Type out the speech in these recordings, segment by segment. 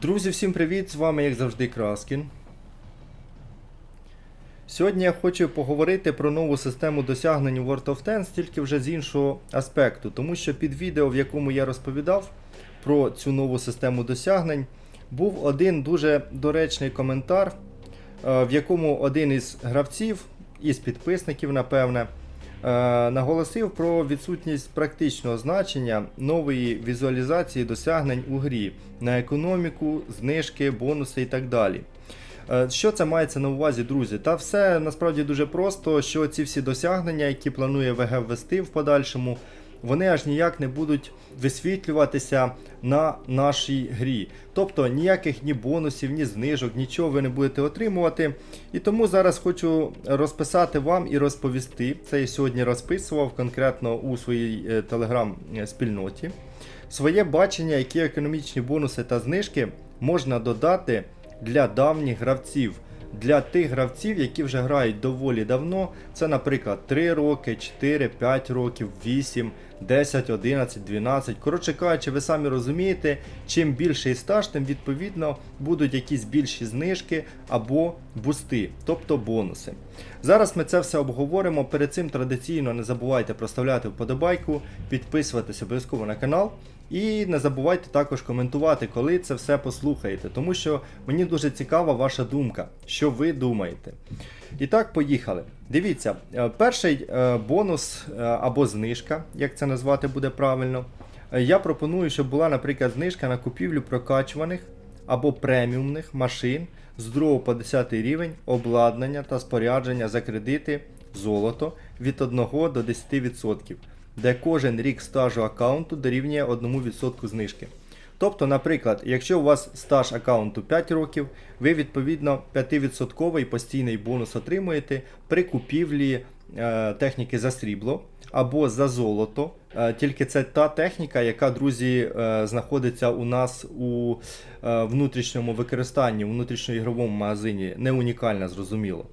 Друзі, всім привіт! З вами, як завжди, Краскін. Сьогодні я хочу поговорити про нову систему досягнень World of Tanks, тільки вже з іншого аспекту, тому що під відео, в якому я розповідав про цю нову систему досягнень, був один дуже доречний коментар, е, в якому один із гравців, із підписників, напевне, наголосив про відсутність практичного значення нової візуалізації досягнень у грі на економіку, знижки, бонуси і так далі. Е, Що це мається на увазі, друзі? Та все насправді дуже просто, що ці всі досягнення, які планує ВГ ввести в подальшому, вони аж ніяк не будуть висвітлюватися на нашій грі. Тобто ніяких ні бонусів, ні знижок, нічого ви не будете отримувати. І тому зараз хочу розписати вам і розповісти. Це я сьогодні розписував конкретно у своїй е, телеграм-спільноті. Своє бачення, які економічні бонуси та знижки можна додати для давніх гравців. Для тих гравців, які вже грають доволі давно, це, наприклад, 3 роки, 4, 5 років, 8, 10, 11, 12. Коротше кажучи, ви самі розумієте, чим більший стаж, тим відповідно будуть якісь більші знижки або бусти, тобто бонуси. Зараз ми це все обговоримо. Перед цим традиційно не забувайте проставляти вподобайку, підписуватися обов'язково на канал. І не забувайте також коментувати, коли це все послухаєте, тому що мені дуже цікава ваша думка, що ви думаєте. І так, поїхали. Дивіться, е, перший е, бонус е, або знижка, як це назвати буде правильно. Я пропоную, щоб була, наприклад, знижка на купівлю прокачуваних або преміумних машин з 2 по 10 рівень обладнання та спорядження за кредити золото від 1 до 10% де кожен рік стажу аккаунту дорівнює 1% знижки. Тобто, наприклад, якщо у вас стаж аккаунту 5 років, ви відповідно 5% постійний бонус отримуєте при купівлі е, техніки за срібло або за золото. Е, тільки це та техніка, яка, друзі, е, знаходиться у нас у е, внутрішньому використанні, у внутрішньоігровому магазині, не унікальна, зрозуміло.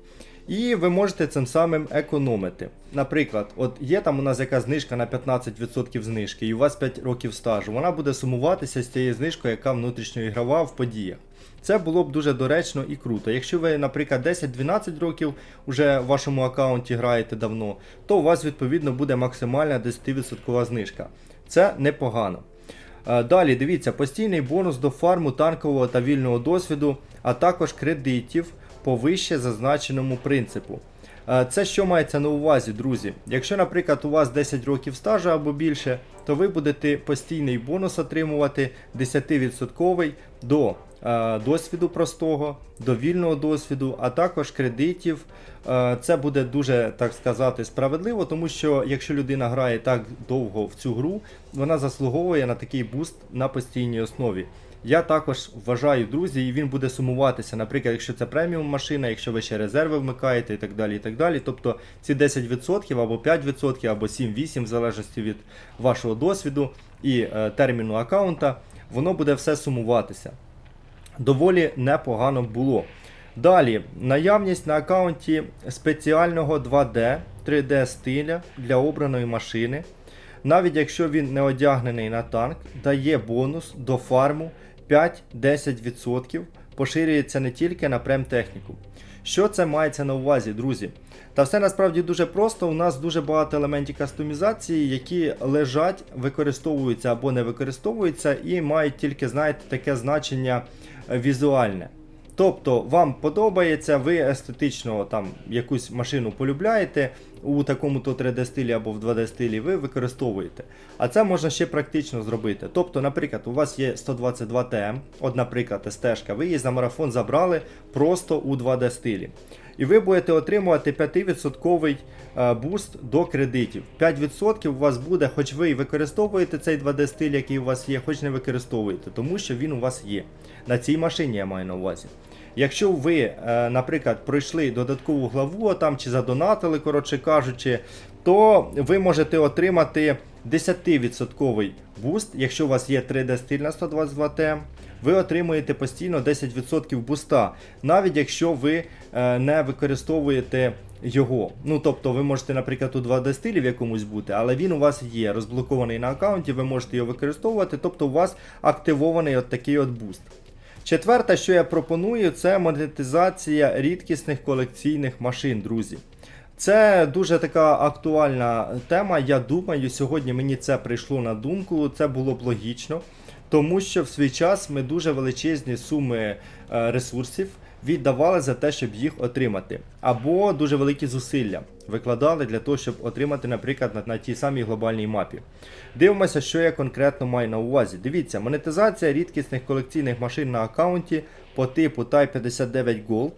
І ви можете цим самим економити. Наприклад, от є там у нас яка знижка на 15% знижки, і у вас 5 років стажу. Вона буде сумуватися з цією знижкою, яка внутрішньоігрова в подіях. Це було б дуже доречно і круто. Якщо ви, наприклад, 10-12 років вже в вашому аккаунті граєте давно, то у вас відповідно буде максимальна 10% знижка. Це непогано. Е, Далі дивіться, постійний бонус до фарму танкового та вільного досвіду, а також кредитів по вище зазначеному принципу. Е, Це що мається на увазі, друзі? Якщо, наприклад, у вас 10 років стажу або більше, то ви будете постійний бонус отримувати 10% до досвіду простого, до вільного досвіду, а також кредитів. Е, Це буде дуже, так сказати, справедливо, тому що якщо людина грає так довго в цю гру, вона заслуговує на такий буст на постійній основі. Я також вважаю, друзі, і він буде сумуватися. Наприклад, якщо це преміум машина, якщо ви ще резерви вмикаєте і так далі. і так далі. Тобто ці 10% або 5%, або 7-8%, в залежності від вашого досвіду і е, терміну аккаунта, воно буде все сумуватися. Доволі непогано було. Далі, наявність на аккаунті спеціального 2D 3D стиля для обраної машини. Навіть якщо він не одягнений на танк, дає бонус до фарму 5-10%, поширюється не тільки на прем-техніку. Що це мається на увазі, друзі? Та все насправді дуже просто. У нас дуже багато елементів кастомізації, які лежать, використовуються або не використовуються, і мають тільки, знаєте, таке значення візуальне. Тобто вам подобається, ви естетично там якусь машину полюбляєте у такому то 3D стилі або в 2D стилі, ви використовуєте. А це можна ще практично зробити. Тобто, наприклад, у вас є 122 TM, от, наприклад, СТ-шка, ви її за марафон забрали просто у 2D стилі. І ви будете отримувати 5% е, буст до кредитів. 5% у вас буде, хоч ви і використовуєте цей 2D стиль, який у вас є, хоч не використовуєте, тому що він у вас є. На цій машині я маю на увазі. Якщо ви, е, наприклад, пройшли додаткову главу там чи задонатили, коротше кажучи, то ви можете отримати 10% буст, якщо у вас є 3D стиль на 122 TM, ви отримуєте постійно 10% буста, навіть якщо ви е, не використовуєте його. Ну тобто ви можете, наприклад, у 2D стилі в якомусь бути, але він у вас є розблокований на аккаунті, ви можете його використовувати, тобто у вас активований от такий от буст. Четверте, що я пропоную, це монетизація рідкісних колекційних машин, друзі. Це дуже така актуальна тема. Я думаю, сьогодні мені це прийшло на думку. Це було б логічно, тому що в свій час ми дуже величезні суми е, ресурсів віддавали за те, щоб їх отримати, або дуже великі зусилля викладали для того, щоб отримати, наприклад, на, на тій самій глобальній мапі. Дивимося, що я конкретно маю на увазі. Дивіться, монетизація рідкісних колекційних машин на аккаунті по типу Type 59 Gold,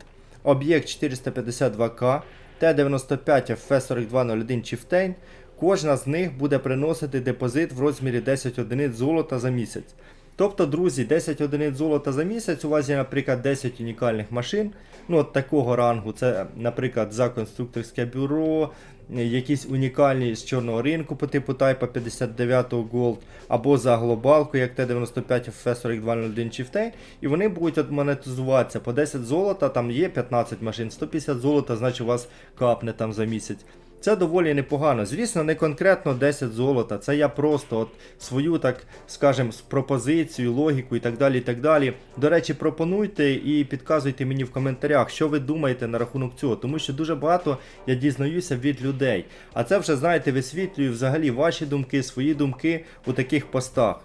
об'єкт 452K, Т-95 FF4201 Chieftain. Кожна з них буде приносити депозит в розмірі 10 одиниць золота за місяць. Тобто, друзі, 10 одиниць золота за місяць, у вас є, наприклад, 10 унікальних машин. Ну, от такого рангу, це, наприклад, за конструкторське бюро, якісь унікальні з чорного ринку по типу Type 59 Gold, або за глобалку, як Т-95 FF4201 Chieftain, і вони будуть монетизуватися по 10 золота, там є 15 машин, 150 золота, значить у вас капне там за місяць. Це доволі непогано. Звісно, не конкретно 10 золота. Це я просто от свою, так скажем, пропозицію, логіку і так далі. і так далі. До речі, пропонуйте і підказуйте мені в коментарях, що ви думаєте на рахунок цього, тому що дуже багато я дізнаюся від людей. А це вже, знаєте, висвітлюю взагалі ваші думки, свої думки у таких постах.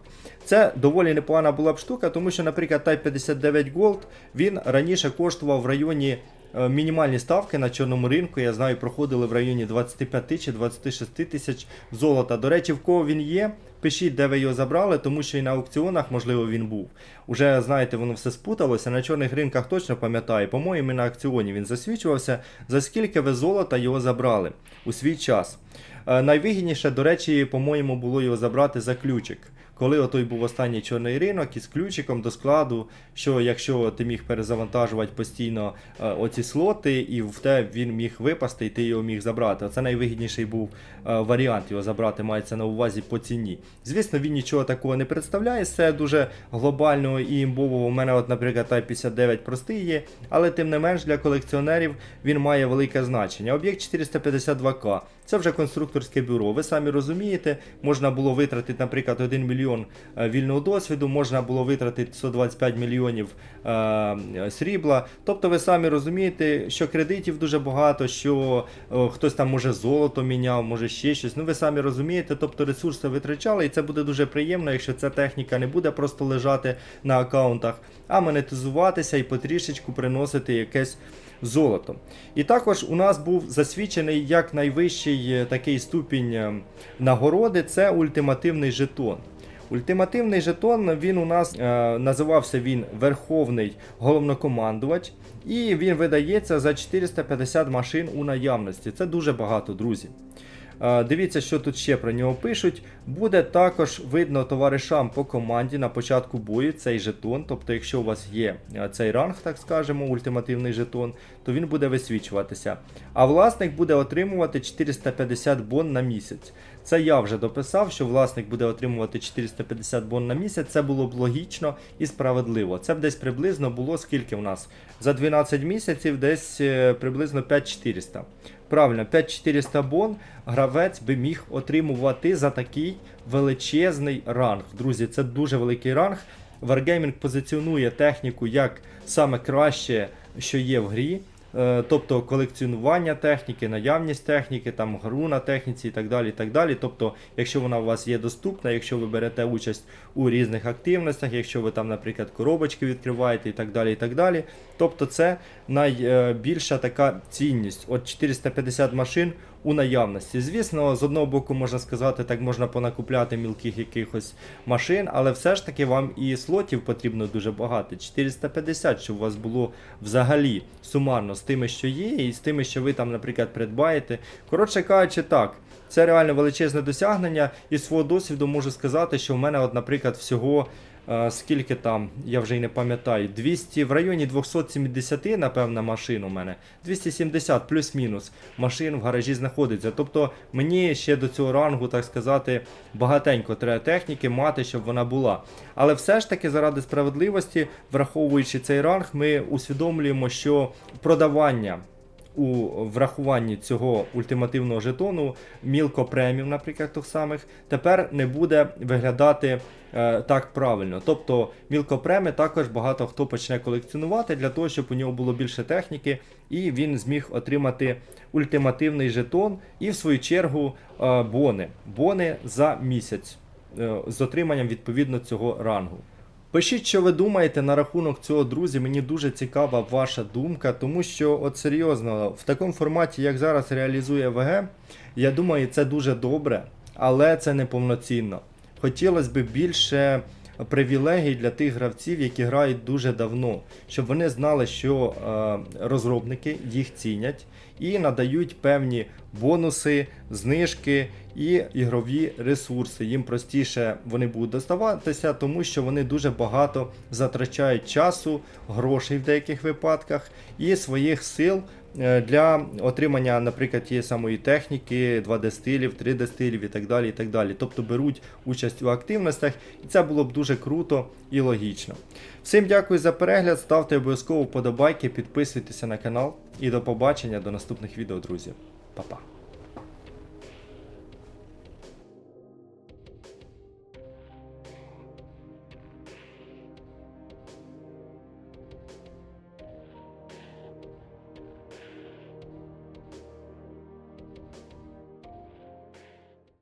Це доволі непогана була б штука, тому що, наприклад, Type 59 Gold він раніше коштував в районі мінімальні ставки на чорному ринку. Я знаю, проходили в районі 25 чи 26 тисяч золота. До речі, в кого він є, пишіть, де ви його забрали, тому що і на аукціонах, можливо, він був. Уже знаєте, воно все спуталося. На чорних ринках точно пам'ятаю. По-моєму, на аукціоні він засвідчувався. За скільки ви золота його забрали у свій час. Е, Найвигідніше, до речі, по-моєму, було його забрати за ключик. Коли отой був останній чорний ринок із ключиком до складу, що якщо ти міг перезавантажувати постійно е, оці слоти, і в те він міг випасти, і ти його міг забрати. Це найвигідніший був е, варіант його забрати, мається на увазі по ціні. Звісно, він нічого такого не представляє, це дуже глобального і імбового. У мене, от, наприклад, Type 59 простий є, але тим не менш для колекціонерів він має велике значення. Об'єкт 452К. Це вже конструкторське бюро. Ви самі розумієте, можна було витратити, наприклад, 1 мільйон е, вільного досвіду, можна було витратити 125 мільйонів е, срібла. Тобто ви самі розумієте, що кредитів дуже багато, що е, хтось там може золото міняв, може ще щось. Ну ви самі розумієте, тобто ресурси витрачали, і це буде дуже приємно, якщо ця техніка не буде просто лежати на аккаунтах, а монетизуватися і потрішечку приносити якесь золото. І також у нас був засвідчений як найвищий такий ступінь нагороди це ультимативний жетон. Ультимативний жетон він у нас е, називався він Верховний головнокомандувач, і він видається за 450 машин у наявності. Це дуже багато, друзі. Е, Дивіться, що тут ще про нього пишуть. Буде також видно товаришам по команді на початку бою цей жетон. Тобто, якщо у вас є е, цей ранг, так скажемо, ультимативний жетон, то він буде висвічуватися. А власник буде отримувати 450 бон на місяць. Це я вже дописав, що власник буде отримувати 450 бон на місяць. Це було б логічно і справедливо. Це б десь приблизно було скільки в нас? За 12 місяців десь е, приблизно 5400. Правильно, 5400 бон гравець би міг отримувати за такий величезний ранг. Друзі, це дуже великий ранг. Wargaming позиціонує техніку як саме краще, що є в грі. Е, Тобто колекціонування техніки, наявність техніки, там гру на техніці і так далі. і так далі. Тобто, якщо вона у вас є доступна, якщо ви берете участь у різних активностях, якщо ви там, наприклад, коробочки відкриваєте і так далі. і так далі. Тобто це найбільша така цінність. От 450 машин у наявності. Звісно, з одного боку можна сказати, так можна понакупляти мілких якихось машин, але все ж таки вам і слотів потрібно дуже багато. 450, щоб у вас було взагалі сумарно з тими, що є, і з тими, що ви там, наприклад, придбаєте. Коротше кажучи, так. Це реально величезне досягнення. І свого досвіду можу сказати, що в мене, от, наприклад, всього скільки там, я вже й не пам'ятаю, 200, в районі 270, напевно, машин у мене. 270 плюс-мінус машин в гаражі знаходиться. Тобто мені ще до цього рангу, так сказати, багатенько треба техніки мати, щоб вона була. Але все ж таки, заради справедливості, враховуючи цей ранг, ми усвідомлюємо, що продавання у врахуванні цього ультимативного жетону мілко премів, наприклад, тих самих, тепер не буде виглядати е, так правильно. Тобто мілкопреми також багато хто почне колекціонувати для того, щоб у нього було більше техніки, і він зміг отримати ультимативний жетон і в свою чергу е, бони. Бони за місяць е, з отриманням відповідно цього рангу. Пишіть, що ви думаєте на рахунок цього, друзі. Мені дуже цікава ваша думка, тому що, от серйозно, в такому форматі, як зараз реалізує ВГ, я думаю, це дуже добре, але це не повноцінно. Хотілося б більше привілегій для тих гравців, які грають дуже давно, щоб вони знали, що е, розробники їх цінять і надають певні бонуси, знижки і ігрові ресурси. Їм простіше вони будуть доставатися, тому що вони дуже багато затрачають часу, грошей в деяких випадках і своїх сил для отримання, наприклад, тієї самої техніки, 2D стилів, 3D стилів і так далі. і так далі. Тобто беруть участь у активностях, і це було б дуже круто і логічно. Всім дякую за перегляд, ставте обов'язково вподобайки, підписуйтеся на канал і до побачення до наступних відео, друзі. Па-па.